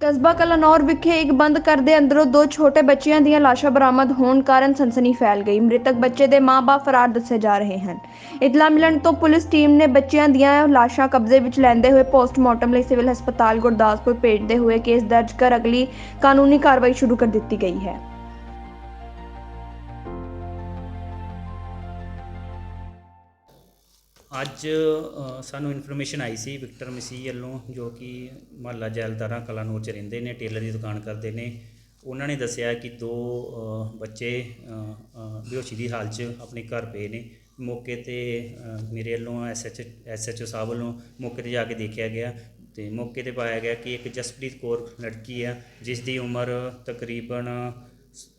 ਕਸਬਾ ਕਲਾਨੌਰ ਵਿਖੇ ਇੱਕ ਬੰਦ ਘਰ ਦੇ ਅੰਦਰੋਂ ਦੋ ਛੋਟੇ ਬੱਚਿਆਂ ਦੀਆਂ ਲਾਸ਼ਾਂ ਬਰਾਮਦ ਹੋਣ ਕਾਰਨ ਸਨਸਨੀ ਫੈਲ ਗਈ। ਮ੍ਰਿਤਕ ਬੱਚੇ ਦੇ ਮਾਂ-ਬਾਪ ਫਰਾਰ ਦੱਸੇ ਜਾ ਰਹੇ ਹਨ। ਇਤਲਾ ਮਿਲਣ ਤੋਂ ਪੁਲਿਸ ਟੀਮ ਨੇ ਬੱਚਿਆਂ ਦੀਆਂ ਲਾਸ਼ਾਂ ਕਬਜ਼ੇ ਵਿੱਚ ਲੈਂਦੇ ਹੋਏ ਪੋਸਟਮਾਰਟਮ ਲਈ ਸਿਵਲ ਹਸਪਤਾਲ ਗੁਰਦਾਸਪੁਰ ਭੇਜਦੇ ਹੋਏ ਕੇਸ ਦਰਜ ਕਰ ਅਗਲੀ ਕਾਨੂੰਨੀ ਕਾਰਵਾਈ ਸ਼ੁਰੂ ਕਰ ਦਿੱਤੀ ਗਈ ਹੈ। ਅੱਜ ਸਾਨੂੰ ਇਨਫੋਰਮੇਸ਼ਨ ਆਈ ਸੀ ਵਿਕਟਰ ਮਸੀਹ ਵੱਲੋਂ ਜੋ ਕਿ ਮਹੱਲਾ ਜੈਲਦਾਰਾਂ ਕਲਾਨੌਰ ਚ ਰਹਿੰਦੇ ਨੇ ਟੇਲਰ ਦੀ ਦੁਕਾਨ ਕਰਦੇ ਨੇ। ਉਹਨਾਂ ਨੇ ਦੱਸਿਆ ਕਿ ਦੋ ਬੱਚੇ ਅ, ਬੇਹੋਸ਼ੀ ਦੀ ਹਾਲਤ 'ਚ ਆਪਣੇ ਘਰ ਪਏ ਨੇ। ਮੌਕੇ ਤੇ ਮੇਰੇ ਵੱਲੋਂ ਐਸਐਚ ਐਸਐਚਓ ਸਾਹਿਬ ਵੱਲੋਂ ਮੌਕੇ ਤੇ ਜਾ ਕੇ ਦੇਖਿਆ ਗਿਆ ਤੇ ਮੌਕੇ ਤੇ ਪਾਇਆ ਗਿਆ ਕਿ ਇੱਕ ਜਸਪ੍ਰੀਤ ਕੌਰ ਲੜਕੀ ਆ ਜਿਸ ਦੀ ਉਮਰ ਤਕਰੀਬਨ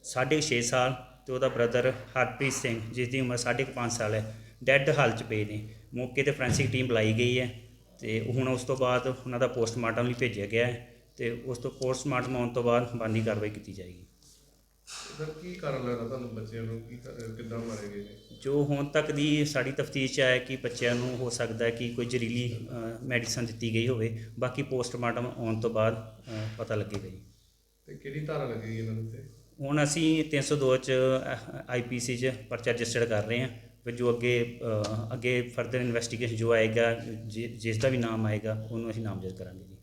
6.5 ਸਾਲ ਤੇ ਉਹਦਾ ਬ੍ਰਦਰ ਹਰਪ੍ਰੀਤ ਸਿੰਘ ਜਿਸ ਦੀ ਉਮਰ 5.5 ਸਾਲ ਹੈ। ਡੈੱਡ ਹਾਲ ਚ ਪਏ ਨੇ। ਮੌਕੇ ਤੇ ਫੋਰੈਂਸਿਕ ਟੀਮ ਬੁਲਾਈ ਗਈ ਹੈ ਤੇ ਹੁਣ ਉਸ ਤੋਂ ਬਾਅਦ ਉਹਨਾਂ ਦਾ ਪੋਸਟਮਾਰਟਮ ਲਈ ਭੇਜਿਆ ਗਿਆ ਹੈ ਤੇ ਉਸ ਤੋਂ ਪੋਸਟਮਾਰਟਮ ਆਉਣ ਤੋਂ ਬਾਅਦ ਬਣਦੀ ਕਾਰਵਾਈ ਕੀਤੀ ਜਾਏਗੀ। ਸਰ ਕੀ ਕਾਰਨ ਲੱਗਦਾ ਤੁਹਾਨੂੰ ਬੱਚਿਆਂ ਨੂੰ? ਕੀ ਕਰ- ਕਿੱਦਾਂ ਮਾਰੇ ਗਏ ਨੇ? ਜੋ ਹੁਣ ਤੱਕ ਦੀ ਸਾਡੀ ਤਫਤੀਸ਼ 'ਚ ਆਇਆ ਕਿ ਬੱਚਿਆਂ ਨੂੰ ਹੋ ਸਕਦਾ ਹੈ ਕਿ ਕੋਈ ਜ਼ਹਿਰੀਲੀ ਮੈਡੀਸਨ ਦਿੱਤੀ ਗਈ ਹੋਵੇ ਬਾਕੀ ਪੋਸਟਮਾਰਟਮ ਆਉਣ ਤੋਂ ਬਾਅਦ ਅ, ਪਤਾ ਲੱਗੇਗਾ ਜੀ ਤੇ ਕਿਹੜੀ ਧਾਰਾ ਲੱਗੀ ਇਹਨਾਂ ਦੇ ਉੱਤੇ? ਹੁਣ ਅਸੀਂ 302 ਚ ਆਈਪੀਸੀ ਚ ਪਰਚਾ ਰਜਿਸਟਰਡ ਕਰ ਰਹੇ ਹਾਂ। ਫਿਰ ਜੋ ਅੱਗੇ ਅੱਗੇ ਫਰਦਰ ਇਨਵੈਸਟੀਗੇਸ਼ਨ ਜੋ ਆਏਗਾ ਜਿਸ ਦਾ ਵੀ ਨਾਮ ਆਏਗਾ ਉਹਨੂੰ ਅਸੀਂ ਨਾਮਜ਼ਦ ਕਰਾਂਗੇ ਜੀ।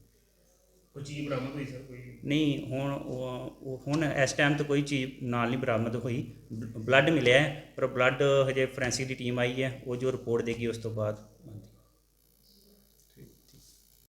ਕੋਈ ਚੀਜ਼ ਬਰਾਮਦ ਹੋਈ ਸਰ? ਕੋਈ ਨਹੀਂ ਹੁਣ ਉਹ ਉਹ- ਹੁਣ ਇਸ ਟਾਈਮ ਤੇ ਕੋਈ ਚੀਜ਼ ਨਾਲ ਨਹੀਂ ਬਰਾਮਦ ਹੋਈ। ਬਲੱਡ ਮਿਲਿਆ ਪਰ ਬਲੱਡ ਹਜੇ ਫੋਰੈਂਸਿਕ ਦੀ ਟੀਮ ਆਈ ਹੈ ਉਹ ਜੋ ਰਿਪੋਰਟ ਦੇਗੀ ਉਸ ਤੋਂ ਬਾਅਦ।